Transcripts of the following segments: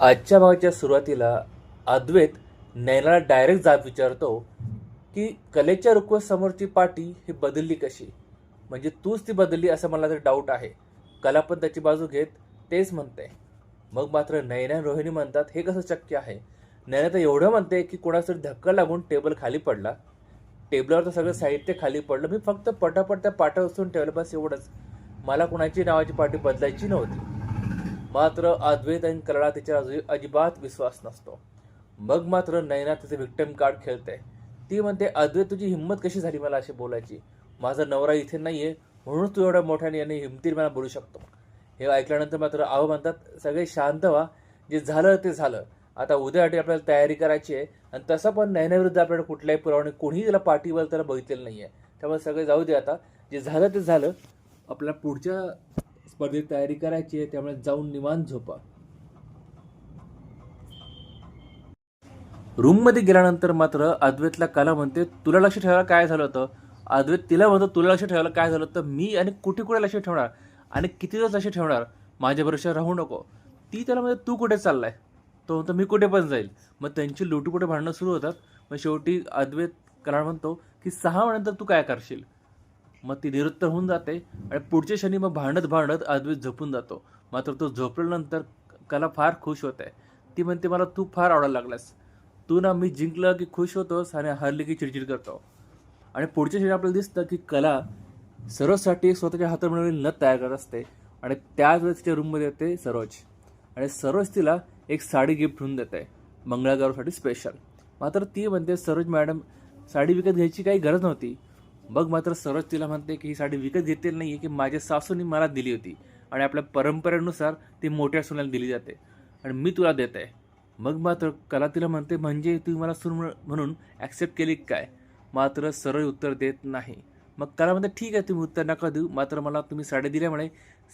आजच्या भागाच्या सुरुवातीला अद्वैत नैनाला डायरेक्ट जाब विचारतो की कलेच्या रुखवत समोरची पाटी ही बदलली कशी? म्हणजे तूच ती बदलली असं मला तरी डाऊट आहे. कला पण त्याची बाजू घेत तेच म्हणते. मग मात्र नैना आणि रोहिणी म्हणतात हे कसं शक्य आहे? नैना तर एवढं म्हणते की कोणाचा तरी धक्का लागून टेबल खाली पडला. टेबलावर तर सगळं साहित्य खाली पडलं. मी फक्त पटापट त्या पाट्या उचलून ठेवलं बस एवढंच. मला कोणाची नावाची पाटी बदलायची नव्हती. मात्र अद्वैत आणि कलाला तिच्या अजिबात विश्वास नसतो. मग मात्र नैना तिचे विक्टम कार्ड खेळते. ती म्हणते अद्वैत तुझी हिंमत कशी झाली मला अशी बोलायची? माझा नवरा इथे नाही आहे म्हणून तू एवढ्या मोठ्याने याने हिमतीर मला बोलू शकतो. हे ऐकल्यानंतर मात्र आहो म्हणतात सगळे शांत व्हा. जे झालं ते झालं. आता उद्यासाठी आपल्याला तयारी करायची आहे आणि तसं पण नैनाविरुद्ध आपल्याला कुठल्याही पुरावणे कोणीही त्याला पाठीवर त्याला बघितलेलं नाही आहे त्यामुळे सगळे जाऊ दे आता. जे झालं ते झालं. आपल्या पुढच्या स्पर्धेत तयारी करायची आहे त्यामुळे जाऊन निवांत झोपा. रूममध्ये गेल्यानंतर मात्र अद्वैतला कला म्हणते तुला लक्ष ठेवायला काय झालं होतं? अद्वैत तिला म्हणतो तुला लक्ष ठेवायला काय झालं होतं? मी आणि कुठे कुठे लक्ष ठेवणार? आणि किती दिवस लक्ष ठेवणार? माझ्या भरोशा राहू नको. ती त्याला म्हणते तू कुठे चाललाय? तो म्हणतो मी कुठे पण जाईल. मग त्यांची कुठे भांडणं सुरू होतात. मग शेवटी अद्वैत कला म्हणतो की सहा महिन्यानंतर तू काय करशील? मग ती निरुत्तर होऊन जाते आणि पुढच्या क्षणी मग भांडत भांडत अद्वैत झोपून जातो. मात्र तो झोपल्यानंतर कला फार खुश होते ती म्हणते मला तू फार आवडायला लागलास. तू ना मी जिंकलं की खुश होतोस आणि हरली की चिडचिड करतो. आणि पुढच्या क्षणी आपल्याला दिसतं की कला सरोजसाठी स्वतःच्या हातात मिळवलेली नथ तयार करत असते आणि त्याच वेळेस तिच्या रूममध्ये येते सरोज. आणि सरोज तिला एक साडी गिफ्ट होऊन देते मंगळागौरसाठी स्पेशल मात्र ती म्हणते सरोज मॅडम साडी विकत घ्यायची काही गरज नव्हती. मग मात्र सरोज तिला म्हणते की ही साडी विकत घेतलेली नाही आहे की माझ्या सासूनी मला दिली होती. आणि आपल्या परंपरेनुसार ती मोठ्या सुनाला दिली जाते. आणि मी तुला देत आहे. मग मात्र कला तिला म्हणते म्हणजे तू मला सून म्हणून ॲक्सेप्ट केली काय? मात्र सरळ उत्तर देत नाही. मग कला म्हणते ठीक आहे तुम्ही उत्तर नका देऊ. मात्र मला तुम्ही साडी दिल्यामुळे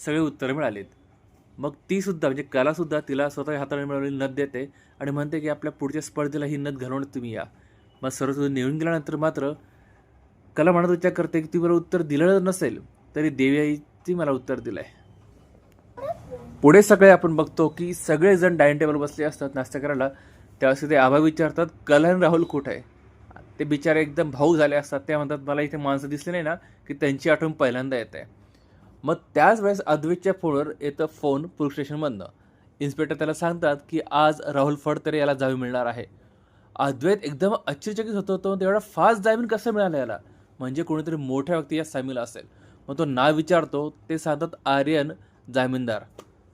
सगळे उत्तरं मिळालेत. मग तीसुद्धा म्हणजे कलासुद्धा तिला स्वतः हाताने मिळवलेली नथ देते. आणि म्हणते की आपल्या पुढच्या स्पर्धेला ही नथ घालून तुम्ही या. मग सरस्वती निघून गेल्यानंतर मात्र कला म्हणत विचार करते की ती मला उत्तर दिलं नसेल तरी देवी आईची मला उत्तर दिलंय. पुढे सगळे आपण बघतो की सगळेजण डायनिंग टेबल बसले असतात नाश्ता करायला. त्यावेळेस ते आभा विचारतात कला आणि राहुल कुठे आहे? ते बिचारे एकदम भाऊ झाले असतात. ते म्हणतात मला इथे माणसं दिसली नाही ना की त्यांची आठवण पहिल्यांदा येते. मग त्याच वेळेस अद्वैतच्या फोनवर येतं फोन पोलीस स्टेशनमधनं. इन्स्पेक्टर त्याला सांगतात की आज राहुल फडतरे याला जामीन मिळणार आहे. अद्वैत एकदम आश्चर्यचकित होतो तो एवढा फास्ट जामीन कसं मिळालं याला? म्हणजे कोणीतरी मोठ्या व्यक्ती यात सामील असेल. मग तो नाव विचारतो ते सांगतात आर्यन जामीनदार.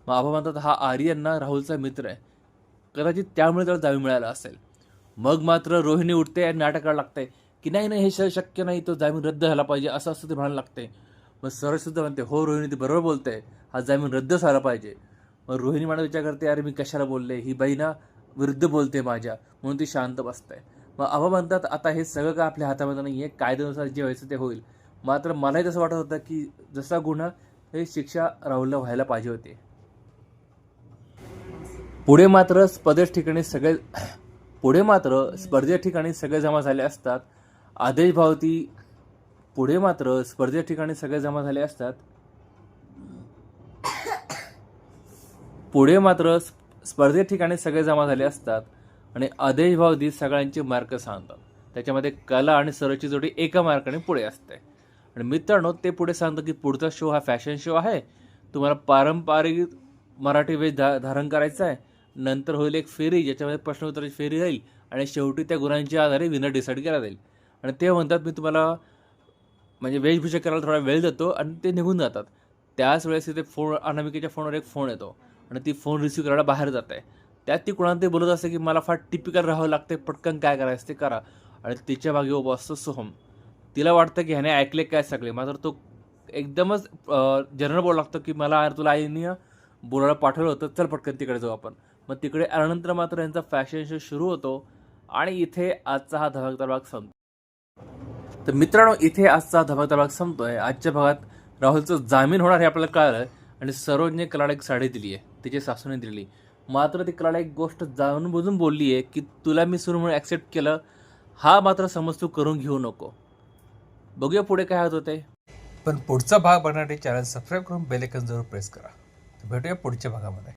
मग आबा म्हणतात हा आर्यन ना राहुलचा मित्र आहे. कदाचित त्यामुळे त्याला जामीन मिळाला असेल. मग मात्र रोहिणी उठते आणि नाटक लागते. की नाही नाही हे शक्य नाही तो जामीन रद्द झाला पाहिजे असं असं ते म्हणायला लागते. मग सरसुद्धा म्हणते हो रोहिणी ती बरोबर बोलते. हा जामीन रद्द झाला पाहिजे. मग रोहिणी मला विचार करते अरे मी कशाला बोलले? ही बाई ना विरुद्ध बोलते माझ्या. म्हणून ती शांत बसते. मग अवा म्हणतात आता हे सगळं का आपल्या हातामध्ये नाही आहे कायद्यानुसार जे व्हायचं ते होईल. मात्र मलाही तसं वाटत होतं की जसा गुन्हा हे शिक्षा राहुलला व्हायला पाहिजे होते. पुढे मात्र स्पर्धेच्या ठिकाणी सगळे पुढे मात्र स्पर्धेच्या ठिकाणी सगळे जमा झाले असतात. आदेश भावती पुढे मात्र स्पर्धेच्या ठिकाणी सगळे जमा झाले असतात. पुढे मात्र स्प- स्पर्धेच्या ठिकाणी सगळे जमा झाले असतात. आणि आदेश भावती सगळ्यांचे मार्क सांगतात. त्याच्यामध्ये कला आणि सरची जोडी एका मार्काने पुढे असते. आणि मित्रांनो ते पुढे सांगतं की पुढचा शो हा फॅशन शो आहे. तुम्हाला पारंपरिक मराठी वेश धा धारण करायचं आहे. नंतर होईल एक फेरी ज्याच्यामध्ये प्रश्नोत्तराची फेरी राहील आणि शेवटी त्या गुणांच्या आधारे विनर डिसाईड केला जाईल. आणि ते म्हणतात मी तुम्हाला म्हणजे वेशभूषा करायला थोडा वेळ देतो आणि ते निघून जातात. त्याच वेळेस तिथे फोन अनामिकेच्या फोनवर एक फोन येतो. आणि ती फोन रिसिव्ह करायला बाहेर जात. आहे त्यात ती कुणाला ते बोलत असते की मला फार टिपिकल राहावं लागते पटकन काय करायचं ते करा. आणि तिच्यामागे उभं असतो सोहम. तिला वाटतं की ह्याने ऐकले काय सगळे. मात्र तो एकदमच जनरल बोलायला लागतो की मला यार तुला आईनी बोलायला पाठवलं होतं चल पटकन तिकडे जाऊ आपण. मग तिकडे आल्यानंतर मात्र यांचा फॅशन शो सुरू होतो आणि इथे आजचा हा धमाकदार भाग संपतो तर मित्रांनो इथे आजचा धमाकदार भाग संपतोय. आजच्या भागात राहुलचं जामीन होणार हे आपल्याला कळलं आणि सरोजने कलाड एक साडी दिली आहे तिच्या सासूने दिली मात्र ती कलाला एक गोष्ट जाणून बुजून बोलली आहे की तुला मी सुरू म्हणून ॲक्सेप्ट केलं हा मात्र समज तू करून घेऊ नको. बघूया पुढे काय होत होते पण पुढचा भाग बघण्यासाठी चॅनल सबस्क्राईब करून बेलेकन जरूर प्रेस करा. भेटूया पुढच्या भागामध्ये.